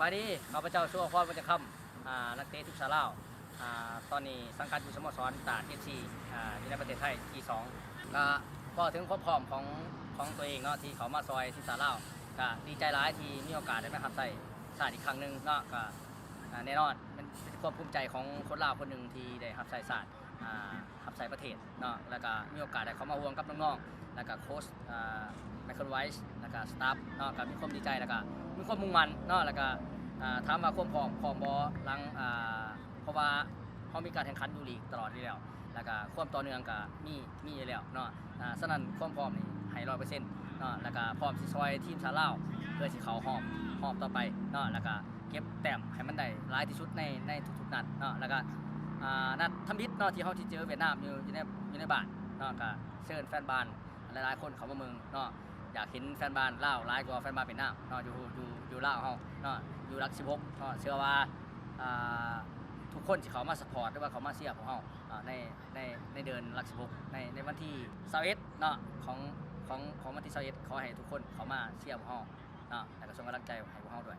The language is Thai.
บายดีข้าพเจ้าชั่วพรวัชคำอ่านักเตะทีมชาติลาวอ่าตอนนี้สังกัดอยู่สโมสรตาดเอฟซีอ่าอยู่ในประเทศไทย G2 ก็ก็ถึงความพร้อมของของตัวเองเนาะที่เขามาซอยทีมชาติลาวก็ดีใจร้ายที่มีโอกาสได้มาทำใส่ชาติอีกครั้งหนึ่งเนาะก็แน่นอนมันเป็นความภูมิใจของคนลาวคนหนึ่งที่ได้รับใส่ศาสตร์ขับใส่ประเทศเนาะแล้วก็มีโอกาสได้เขามาร่วมกับน้องๆแล้วก็โค้ชไมเคิลไวส์แล้วก็สตาฟเนาะก็มีความดีใจแล้วก็ มีความมุ่งมั่นเนาะแล้วก็อ่าถามว่าความพร้อมพร้อมบอหลังเพราะว่าเขามีการแข่งขันอยู่ลีกตลอดอยู่แล้ว แล้วก็ความต่อเนื่องก็มีมีอยู่แล้วเนาะอ่าฉะนั้นความพร้อมนี่ให้ร้อยเปอร์เซ็นต์เนาะแล้วก็พร้อมสิซอยทีมชาติลาเพื่อสิเขาหอมหอมต่อไปเนาะแล้วก็เก็บแต้มให้มันได้หลายที่สุดในในทุกๆนัดเนาะแล้วก็นัดทำบิดเนาะที่เขาที่เจอเวียดนามอยู่อยู่ในอยู่ในบ้านเนาะก็เชิญแฟนบ้านหลายๆคนเขามาเมืองเนาะ อยากเห็นแฟนบ้านเล่าวหลายกว่าแฟนบ้านเป็นหน้าเนาะอยู่อยู่อยู่เล่าเฮาเนาะอยู่รักสิบกเนาะเชื่อว่าอ่าทุกคนที่เขามาสปอร์ตหรือว่าเขามาเชียร์ของเฮาอ่าในในในเดือนรักสิบหกในในวันที่เสาร์เนาะของของของวันที่เสาร์เอ็ดขอให้ทุกคนเขามาเชียร์ของเฮาเนาะแล้วก็ส่งกำลังใจให้พวกเฮาด้วย